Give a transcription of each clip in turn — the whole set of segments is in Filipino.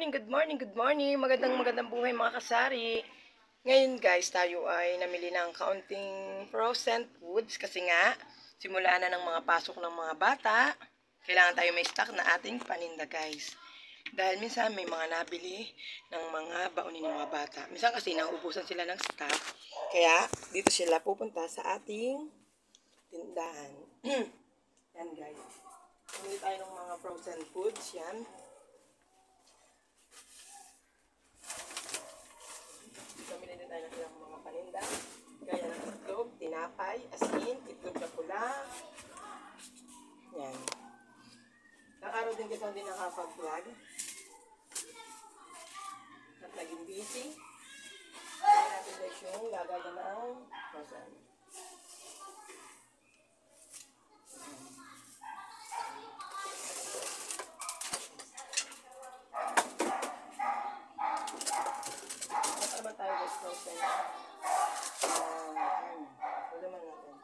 morning, good morning, good morning. Magandang magandang buhay mga kasari. Ngayon guys, tayo ay namili ng kaunting frozen foods kasi nga, simula na ng mga pasok ng mga bata. Kailangan tayo may stock na ating paninda guys. Dahil minsan may mga nabili ng mga baunin ng mga bata. Minsan kasi nauubusan sila ng stock. Kaya dito sila pupunta sa ating tindahan. Yan guys. Bumili tayo ng mga frozen foods. Yan. Kita hindi nakapag-vlog. At naging busy. Kaya natin guys yung gagaya ng frozen. Ano ba tayo guys frozen? Ah, yan. Wala man natin.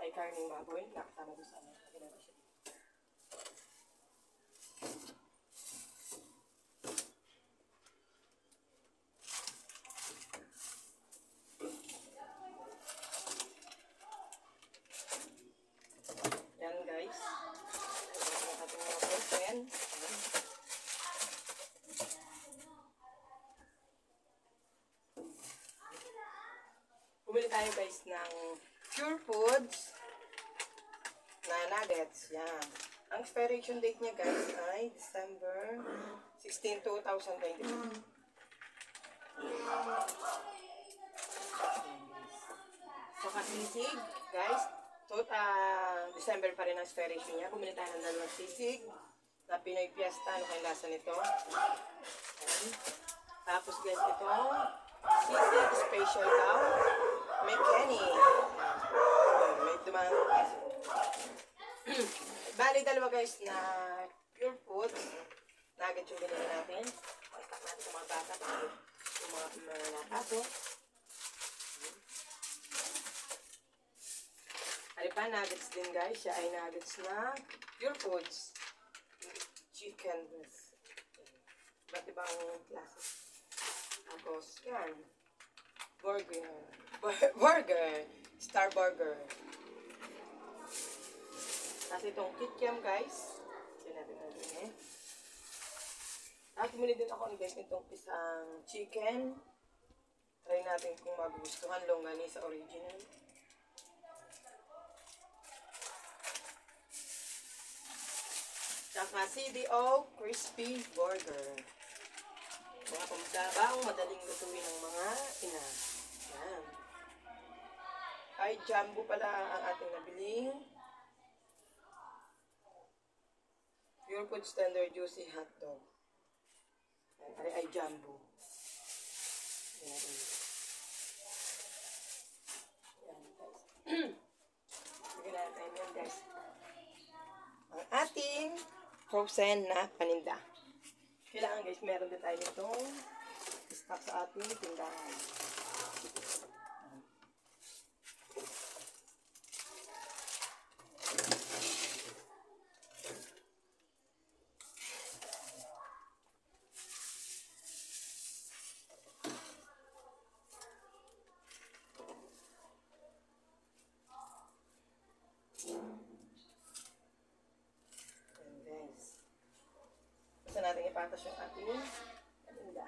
Ayan. So ay karning baboy. Nakasama doon sa ano. Natin siya. Yan guys. Ating mga. Ayan. Bumili tayo guys ng Pure Foods nuggets. Yan. Ang expiration date niya guys ay December 16, 2022. So kasisig, guys, to, ah, December pa rin ang expiration niya. Bumili tayo ng dalawang sisig na Pinoy Fiesta. Ano kayong lasa nito? Ayan. Tapos guys, ito, sisig special daw. May Kenny. Ayan, May dumang Bali, dalawa guys na pure food. Nugget yung binili natin. Pakita natin sa mga bata. Yung mga, mga napasok. Ano pa, nuggets din guys. Siya ay nuggets na pure foods. Chicken breast. Ba't ibang klase? Tapos, yan. Burger. Bur- burger. Star burger. Tapos itong kikiam guys. Natin natin eh. Tapos bumili din ako guys nitong isang chicken. Try natin kung magustuhan longganisa original. Tsaka CDO Crispy Burger. Mga pamdabang madaling lutuin ng mga ina. Yan. Ay, jumbo pala ang ating nabiling. Pure Food Standard Juicy Hot Dog. Yan, ay, ay jumbo. Yan. Yan, guys. Natin yan, guys ang ating frozen na paninda. Kailangan guys, meron din tayo nitong stock sa ating tindahan. Ayan guys. Basta natin ipatas yung ating paninda.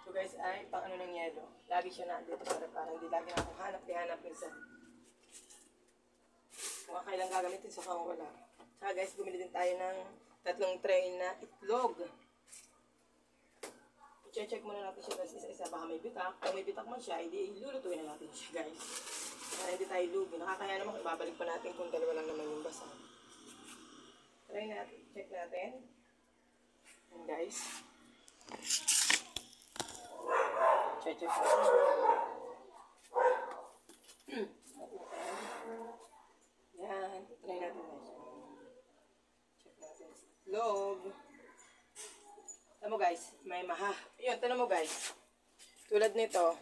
So guys, ay pang ano ng yelo. Lagi siya nandito para parang hindi lagi na akong hanap di hanap minsan. Kung kailan gagamitin sa kung wala. Saka guys, bumili din tayo ng tatlong tray na itlog. I-check muna natin siya guys isa-isa. Baka may bitak. Kung may bitak man siya, hindi ilulutuin na natin siya guys. Para hindi tayo lugi. Nakakaya naman ibabalik pa natin kung dalawa lang naman yung basa. Try natin. Check natin. Yan guys. Check, check. Yan. Try natin guys. Check natin. Log. Tama guys, may maha. Yun, tanong mo guys. Tulad nito.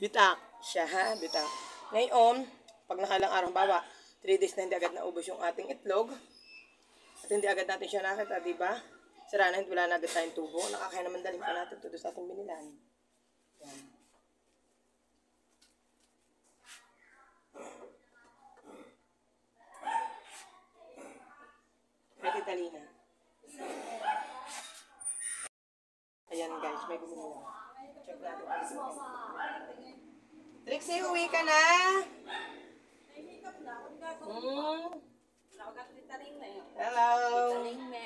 Bitak siya ha, bitak. Ngayon, pag nakalang araw, bawa, 3 days na hindi agad naubos yung ating itlog, at hindi agad natin siya nakita, di ba? Sira na, wala na agad tayong tubo. Nakakaya naman dalhin pa natin ito sa ating binilan. Yan. Ready, Talina? Ayan guys, may bumili na. Check natin. Trixie, uwi ka na? Hmm? Hello. Hmm.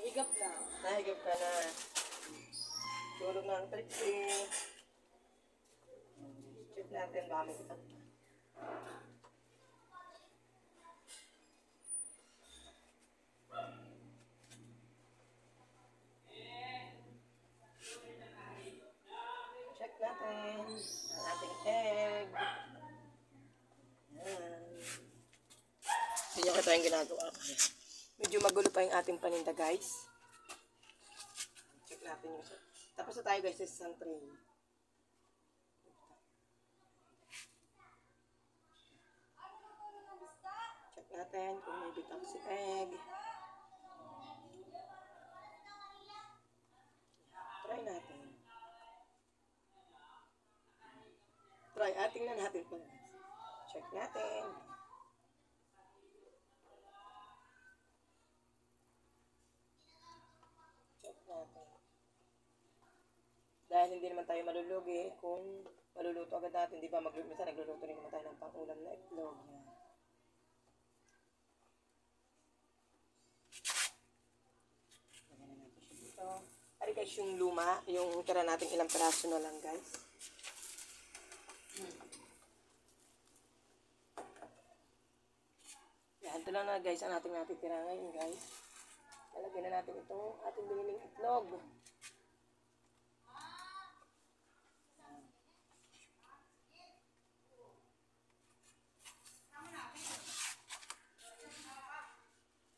Iigap na. Nahigap ka na. Tulog na ang Trixie. Check natin baka may kita. Check natin ang ating egg. Yan. Yung ginagawa. Medyo magulo pa yung ating paninda guys. Check natin yung isa. Tapos na tayo guys sa isang tray. Check natin kung may bitak si egg. Try natin. Try, ating na natin pa. Check natin. Dahil hindi naman tayo malulugi kung maluluto agad natin, di ba? Magluluto, minsan nagluluto rin naman tayo ng pang-ulam na itlog. Yan. Lagyan na guys, yung luma, yung tira natin ilang peraso na lang guys. Hmm. Yan, ito lang na guys ang ating natitira ngayon guys. Lalagyan na natin itong ating biniling itlog.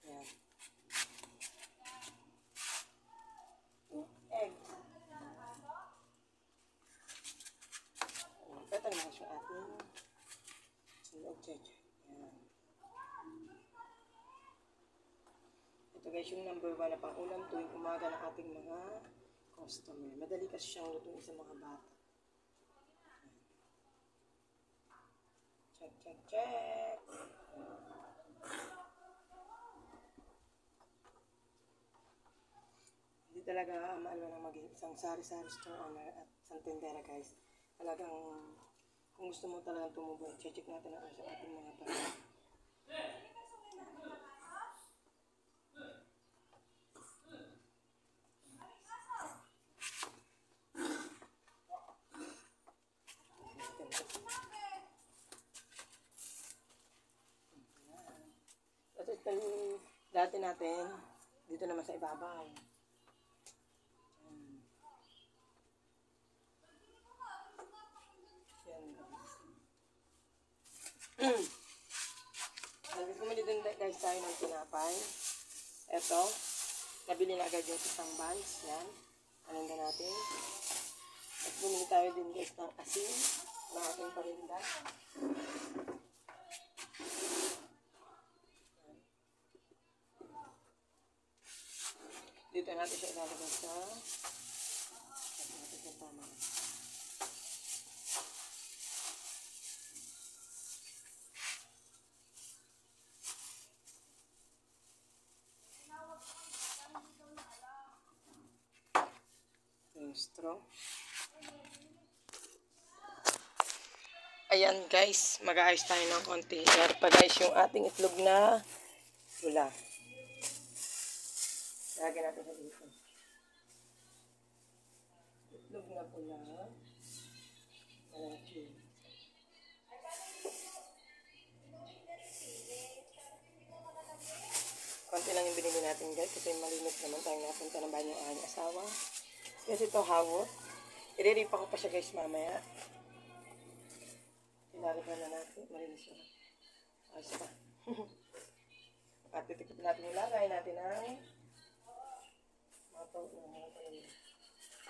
Yan. Yung egg. Ayan, Ito naman siya ating sinog cheche. Yan. Ito guys yung number one na pang-ulam tuwing umaga ng ating mga customer. Madali kasi siyang lutuin sa mga bata. Check, check, check. Hindi talaga maano na maging isang sari-sari store owner at isang tindera guys. Talagang kung gusto mo talagang tumubo, check natin ang ating mga pala. Tapos ito yung dati natin, dito naman sa ibabaw. Yan. Yan. Sabi bumili din guys tayo ng tinapay. Ito, nabili na agad yung isang buns. Yan. Paninda natin. At bumili tayo din guys ng asin na ating paninda. Dito natin siya ilalagay sa Check natin kung tama. Straw. Ayan guys, mag-aayos tayo ng konti. Yan pa guys yung ating itlog na bula. Lagyan natin sa dito. Itlog na pula. Malaki. Konti lang yung binili natin guys kasi malinis naman tayo napunta ng banyo ang asawa. Kasi ito hawot. Iriripa ko pa siya guys mamaya. Ilalagyan na natin. Malinis siya. Ayos pa. At titikip natin yung lagay natin ang mga to, mga paninda.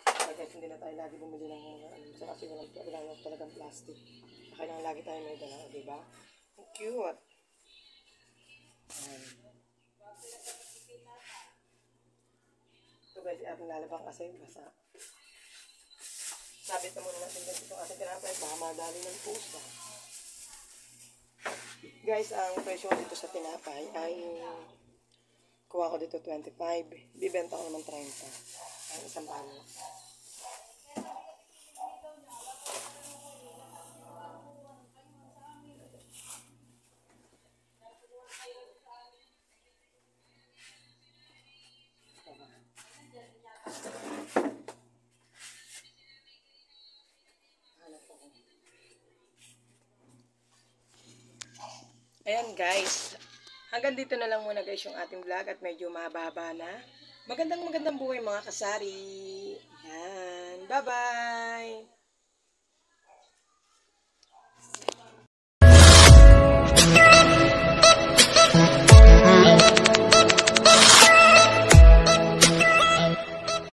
Kaya guys, hindi na tayo lagi bumili ng mga ano. Sa kasi walang, walang talagang plastic. Kailangan lagi tayo may dala, di ba? Ang cute. Ayan. Ito guys, ating lalabang kasi basa. Sabit na muna natin dito itong ating tinapay baka madali ng pusa. Guys, ang presyo dito sa tinapay ay kuha ko dito 25. Bibenta ko naman 30. Ang isang balo. Ayan guys, hanggang dito na lang muna guys yung ating vlog at medyo mahaba na. Magandang magandang buhay mga kasari. Ayan, bye bye!